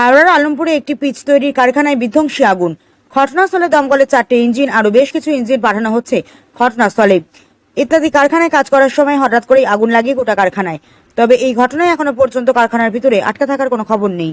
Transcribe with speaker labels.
Speaker 1: হাওড়ার আলমপুরে একটি পিচ তৈরির কারখানায় বিধ্বংসী আগুন ঘটনাস্থলে দমকলের চারটি ইঞ্জিন আরও বেশ কিছু ইঞ্জিন পাঠানো হচ্ছে ঘটনাস্থলে ইত্যাদি কারখানায় কাজ করার সময় হঠাৎ করেই আগুন লাগিয়ে গোটা কারখানায় তবে এই ঘটনায় এখনো পর্যন্ত কারখানার ভিতরে আটকে থাকার কোনো খবর নেই